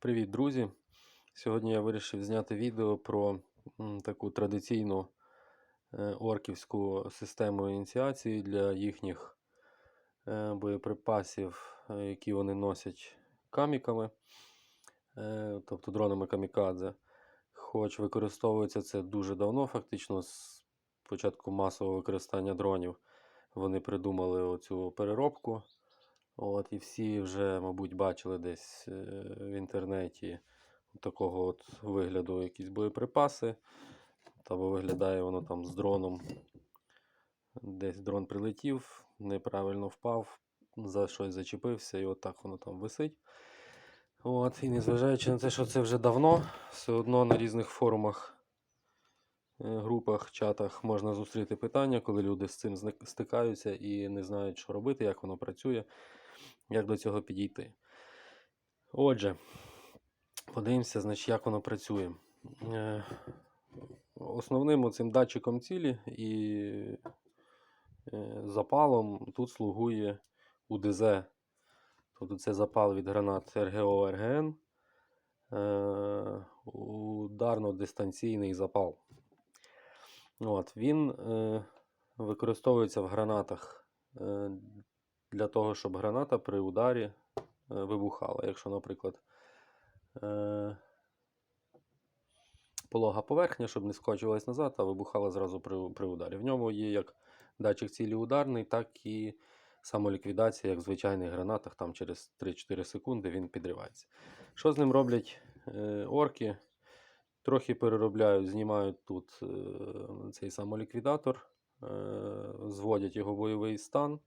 Привіт, друзі! Сьогодні я вирішив зняти відео про таку традиційну е, орківську систему ініціації для їхніх е, боєприпасів, е, які вони носять каміками, тобто дронами камікадзе. Хоч використовується це дуже давно, фактично з початку масового використання дронів. Вони придумали оцю переробку. От, і всі вже, мабуть, бачили десь е, в інтернеті такого от вигляду якісь боєприпаси. Або виглядає воно там з дроном. Десь дрон прилетів, неправильно впав, за щось зачепився, і от так воно там висить. От, і незважаючи на те, що це вже давно, все одно на різних форумах, е, групах, чатах можна зустріти питання, коли люди з цим стикаються і не знають, що робити, як воно працює, як до цього підійти. Отже, подивимося, значить, як воно працює. Е, Основним цим датчиком цілі і е, запалом тут слугує УДЗ. Тобто це запал від гранат РГО РГН. Е, ударно-дистанційний запал. От, він використовується в гранатах для того, щоб граната при ударі е, вибухала. Якщо, наприклад, е, полога поверхня, щоб не скочувалась назад, а вибухала зразу при, при ударі. В ньому є як датчик цілі ударний, так і самоліквідація, як в звичайних гранатах, там через 3-4 секунди він підривається. Що з ним роблять е, орки? Трохи переробляють, знімають тут цей самоліквідатор, зводять його в бойовий стан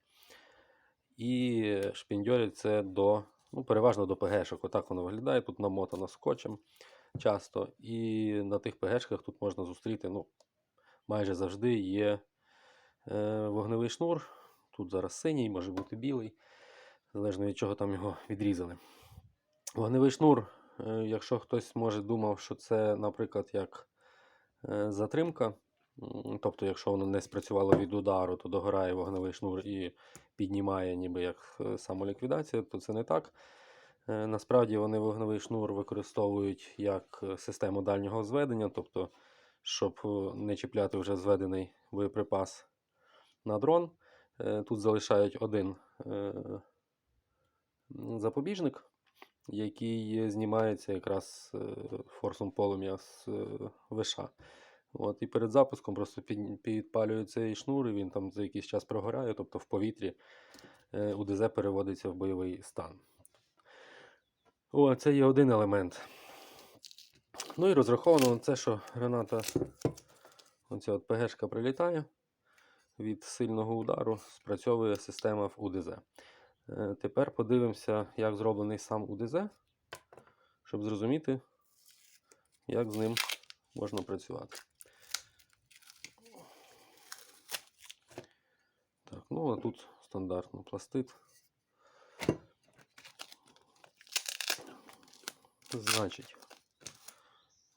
і шпіндьорять це до, ну, переважно до ПГшок. Отак воно виглядає. Тут намотано скотчем часто. І на тих ПГшках тут можна зустріти, ну, майже завжди є е, вогневий шнур. Тут зараз синій, може бути білий, залежно від чого там його відрізали. Вогневий шнур, е, якщо хтось може думав, що це, наприклад, як е, затримка, тобто, якщо воно не спрацювало від удару, то догорає вогневий шнур і піднімає, ніби як е, самоліквідація, то це не так. Е, Насправді вони вогневий шнур використовують як е, систему дальнього зведення, тобто, щоб не чіпляти вже зведений боєприпас на дрон. Тут залишають один запобіжник, який знімається якраз форсом полум'я з виша. От, і перед запуском просто під, підпалюють цей шнур, і він там за якийсь час прогорає, тобто в повітрі е, УДЗ переводиться в бойовий стан. О, це є один елемент. Ну і розраховано на це, що граната, оця от ПГшка прилітає від сильного удару, спрацьовує система в УДЗ. Е, Тепер подивимося, як зроблений сам УДЗ, щоб зрозуміти, як з ним можна працювати. Ну а тут стандартно пластит. Значить,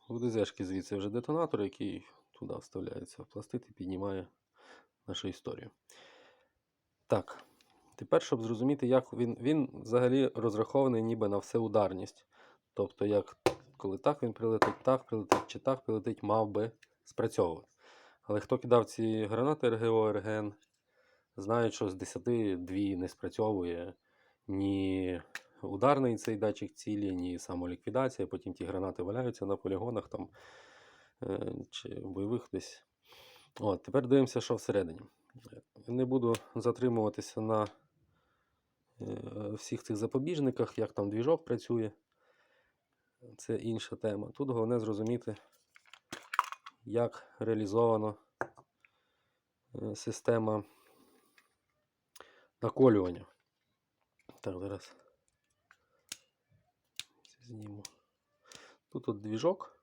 у ДЗшки звідси вже детонатор, який туди вставляється в пластит і піднімає нашу історію. Так, тепер, щоб зрозуміти, як він, він взагалі розрахований ніби на всеударність. Тобто, як коли так він прилетить, так прилетить чи так прилетить, мав би спрацьовувати. Але хто кидав ці гранати РГО, РГН, знають, що з 10 дві не спрацьовує ні ударний цей датчик цілі, ні самоліквідація. Потім ті гранати валяються на полігонах там, е, чи бойових десь. От, тепер дивимося, що всередині. Не буду затримуватися на е, всіх цих запобіжниках, як там двіжок працює. Це інша тема. Тут головне зрозуміти, як реалізована е, система наколювання. Так, зараз зніму. Тут от двіжок.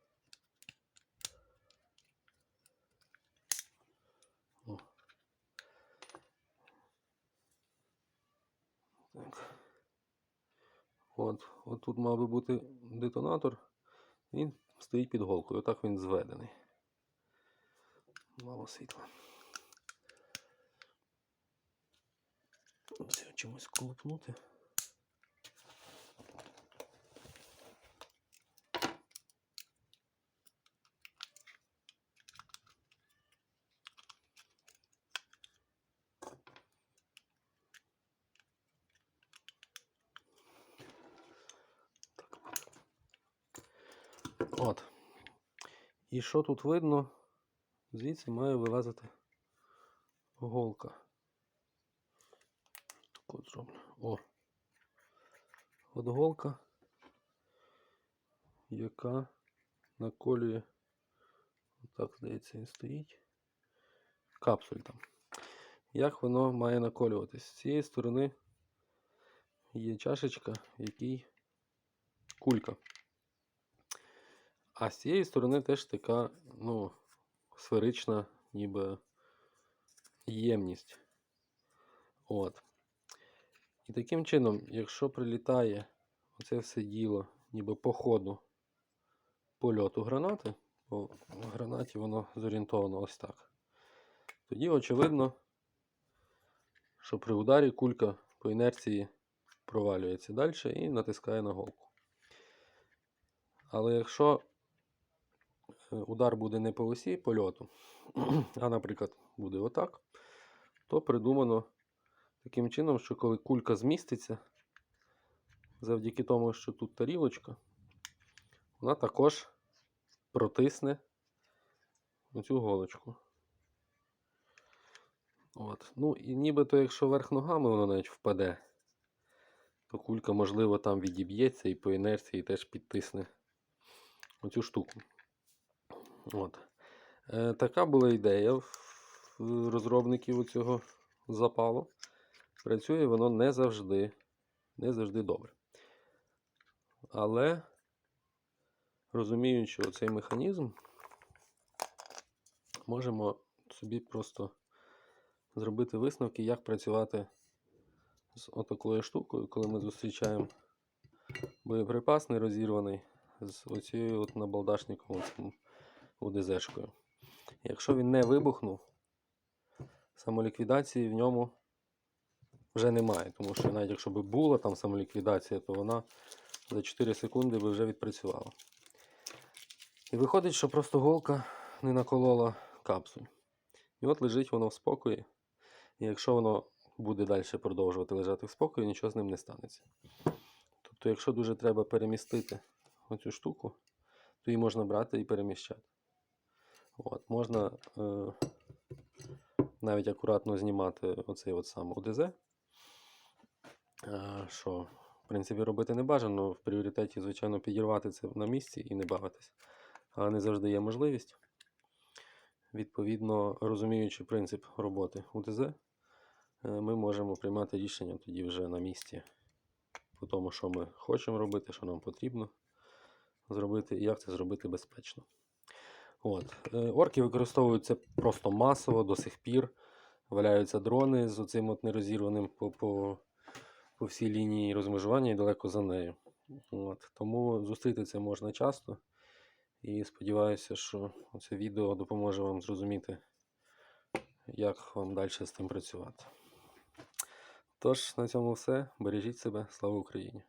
Так. От, от тут мав би бути детонатор. Він стоїть під голкою. Отак він зведений. Мало світла. Ось чимось колопнути. От. І що тут видно? Звідси має вилазити голка. О. От голка, яка наколює. Так, здається, він стоїть. Капсуль там. Як воно має наколюватись? З цієї сторони є чашечка, в якій кулька. А з цієї сторони теж така, ну, сферична, ніби ємність. От. І таким чином, якщо прилітає оце все діло, ніби по ходу польоту гранати, бо в гранаті воно зорієнтовано ось так. Тоді, очевидно, що при ударі кулька по інерції провалюється далі і натискає на голку. Але якщо е, удар буде не по осі польоту, а, наприклад, буде отак, то придумано таким чином, що коли кулька зміститься, завдяки тому, що тут тарілочка, вона також протисне цю голочку. От. Ну, і нібито, якщо верх ногами воно навіть впаде, то кулька, можливо, там відіб'ється і по інерції теж підтисне оцю штуку. От. Е, така була ідея в розробників цього запалу. Працює воно не завжди, не завжди добре. Але, розуміючи оцей механізм, можемо собі просто зробити висновки, як працювати з отакою штукою, коли ми зустрічаємо боєприпас нерозірваний з оцією от набалдашником УДЗ-шкою. Якщо він не вибухнув, самоліквідації в ньому вже немає, тому що навіть якщо б була там самоліквідація, то вона за 4 секунди би вже відпрацювала. І виходить, що просто голка не наколола капсуль. І от лежить воно в спокої. І якщо воно буде далі продовжувати лежати в спокої, нічого з ним не станеться. Тобто, якщо дуже треба перемістити оцю штуку, то її можна брати і переміщати. От, Можна е, навіть акуратно знімати оцей от сам ОДЗ. Е, що, в принципі, робити не бажано. В пріоритеті, звичайно, підірвати це на місці і не бавитись. Але не завжди є можливість. Відповідно, розуміючи принцип роботи УТЗ, е, ми можемо приймати рішення тоді вже на місці по тому, що ми хочемо робити, що нам потрібно зробити і як це зробити безпечно. От. Е, Орки використовуються просто масово до сих пір. Валяються дрони з оцим от нерозірваним по, по, по всій лінії розмежування і далеко за нею. От. Тому зустріти це можна часто. І сподіваюся, що це відео допоможе вам зрозуміти, як вам далі з тим працювати. Тож, на цьому все. Бережіть себе. Слава Україні!